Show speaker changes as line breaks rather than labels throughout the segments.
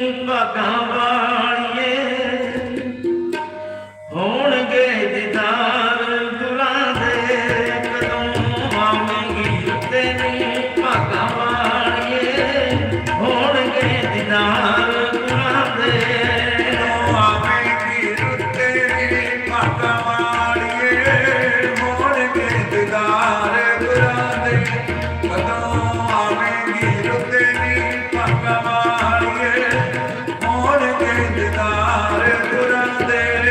ਭਾਗਾਂ ਵਾਲੀਏ, ਹੋਣਗੇ ਦੀਦਾਰ ਗੁਰਾਂ ਦੇ, ਕਦੋਂ ਆਵੇਂਗੀ ਤੇਰੀ ਭਾਗਾਂ ਵਾਲੀਏ, ਹੋਣਗੇ ਦੀਦਾਰ ਗੁਰਾਂ ਦੇ
ਆਵੇਂਗੀ ਰੁੱਤੇ ਭਾਗਾਂ ਵਾਲੀਏ, ਹੋਣਗੇ ਦੀਦਾਰ ਗੁਰਾਂ ਦੇ, ਕਦੋਂ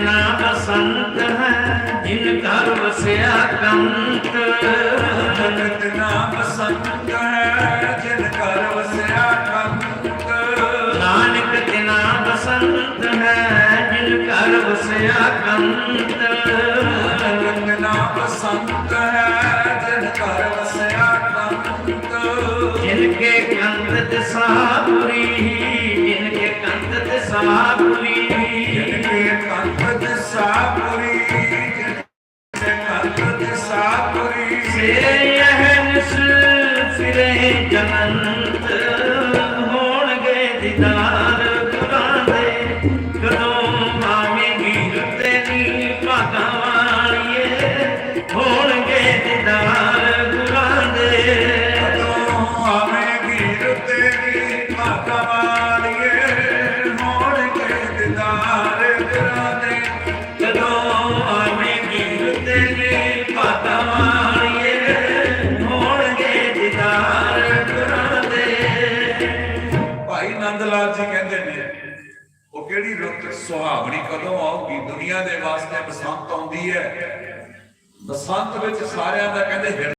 ਨਾਨਕ ਤਿਨਾ ਬਸੰਤ ਹੈ ਜਿਨ ਘਰ ਵਸਿਆ ਕੰਤ।
ਜਗਤ ਨਾਮ ਸੰਤ ਹੈ ਜਿਨ ਕਰ ਵਸਿਆ ਕੰਤ।
ਨਾਨਕ ਤਿਨਾ ਬਸੰਤ ਹੈ ਜਿਨ ਘਰ ਵਸਿਆ ਕੰਤ।
ਜਗਤ ਨਾਮ ਸੰਤ ਹੈ ਜਿਨ ਕਰ ਵਸਿਆ
ਫਿਰੇ ਜਨੰਤ ਹੋਣਗੇ ਦੀਦਾਰ।
ਲਾਲ ਜੀ ਕਹਿੰਦੇ ਨੇ, ਉਹ ਕਿਹੜੀ ਰੁੱਤ ਸੁਹਾਵਣੀ ਕਦੋਂ ਆਊਗੀ? ਦੁਨੀਆ ਦੇ ਵਾਸਤੇ ਬਸੰਤ ਆਉਂਦੀ ਹੈ। ਬਸੰਤ ਵਿੱਚ ਸਾਰਿਆਂ ਦਾ ਕਹਿੰਦੇ ਹਿਰਦੇ